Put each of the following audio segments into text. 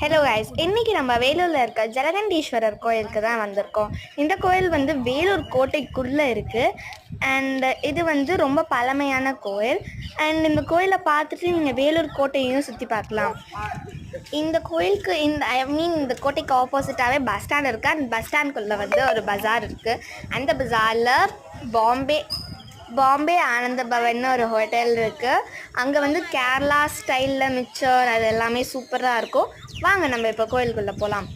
Hello guys இன்றைக்கி நம்ம வேலூரில் இருக்க ஜலகண்டீஸ்வரர் கோயிலுக்கு தான் வந்திருக்கோம். இந்த கோயில் வந்து வேலூர் கோட்டைக்குள்ளே இருக்குது அண்ட் இது வந்து ரொம்ப பழமையான கோயில். அண்ட் இந்த கோயிலை பார்த்துட்டு நீங்கள் வேலூர் கோட்டையும் சுற்றி பார்க்கலாம். இந்த கோயிலுக்கு இந்த ஐ மீன் இந்த கோட்டைக்கு ஆப்போசிட்டாகவே பஸ் ஸ்டாண்ட் இருக்குது அந்த பஸ் ஸ்டாண்ட்குள்ளே வந்து ஒரு பஜார் இருக்குது அந்த பஜாரில் பாம்பே பாம்பே ஆனந்த பவன் ஒரு ஹோட்டல் இருக்குது அங்கே வந்து கேரளா ஸ்டைலில் மிச்சர் அது எல்லாமே சூப்பராக இருக்கும். வாங்க நம்ம இப்போ கோயிலுக்குள்ளே போகலாம்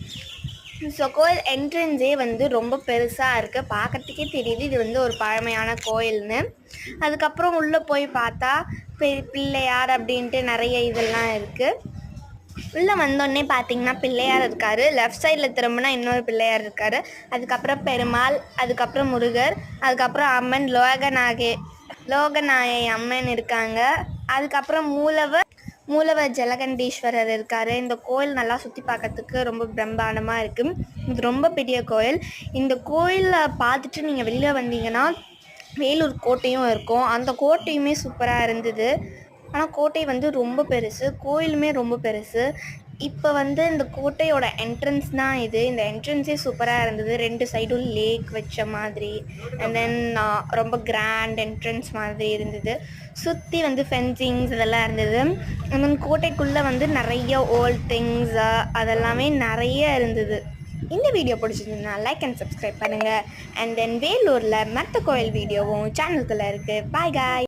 ஸோ கோயில் என்ட்ரன்ஸே வந்து ரொம்ப பெருசாக இருக்குது பார்க்கறதுக்கே தெரியுது. இது வந்து ஒரு பழமையான கோயில்னு. அதுக்கப்புறம் உள்ளே போய் பார்த்தா பெ- பிள்ளையார் அப்படின்ட்டு நிறைய இதெல்லாம் இருக்குது உள்ளே வந்தோடனே பார்த்தீங்கன்னா பிள்ளையார் இருக்கார். லெஃப்ட் சைடில் திரும்பினா இன்னொரு பிள்ளையார் இருக்கார். அதுக்கப்புறம் பெருமாள் அதுக்கப்புறம் முருகர் அதுக்கப்புறம் அம்மன் லோகநாகே லோகநாயை அம்மன் இருக்காங்க. அதுக்கப்புறம் மூலவர் மூலவர் ஜலகண்டீஸ்வரர் இருக்கார். இந்த கோயில் நல்லா சுற்றி பார்க்கறதுக்கு ரொம்ப பிரம்மாண்டமாக இருக்குது இது ரொம்ப பெரிய கோயில். இந்த கோயிலில் பார்த்துட்டு நீங்கள் வெளியில் வந்தீங்கன்னா வேலூர் கோட்டையும் இருக்கும். அந்த கோட்டையுமே சூப்பராக இருந்தது. ஆனால் கோட்டை வந்து ரொம்ப பெருசு. கோயிலுமே ரொம்ப பெருசு. இப்போ வந்து இந்த கோட்டையோட என்ட்ரன்ஸ் தான் இது. இந்த என்ட்ரன்ஸே சூப்பராக இருந்தது. ரெண்டு சைடும் லேக் வச்ச மாதிரி. அண்ட் தென் ரொம்ப கிராண்ட் என்ட்ரன்ஸ் மாதிரி இருந்தது. சுற்றி வந்து ஃபென்சிங்ஸ் இதெல்லாம் இருந்தது. அண்ட் தென் கோட்டைக்குள்ளே வந்து நிறைய ஓல்ட் திங்ஸ் அதெல்லாமே நிறைய இருந்தது. இந்த வீடியோ பிடிச்சிருந்ததுன்னா லைக் அண்ட் சப்ஸ்கிரைப் பண்ணுங்கள் அண்ட் தென் வேலூரில் மற்ற கோயில் வீடியோவும் சேனலுக்குள்ளே இருக்குது பாய் காய்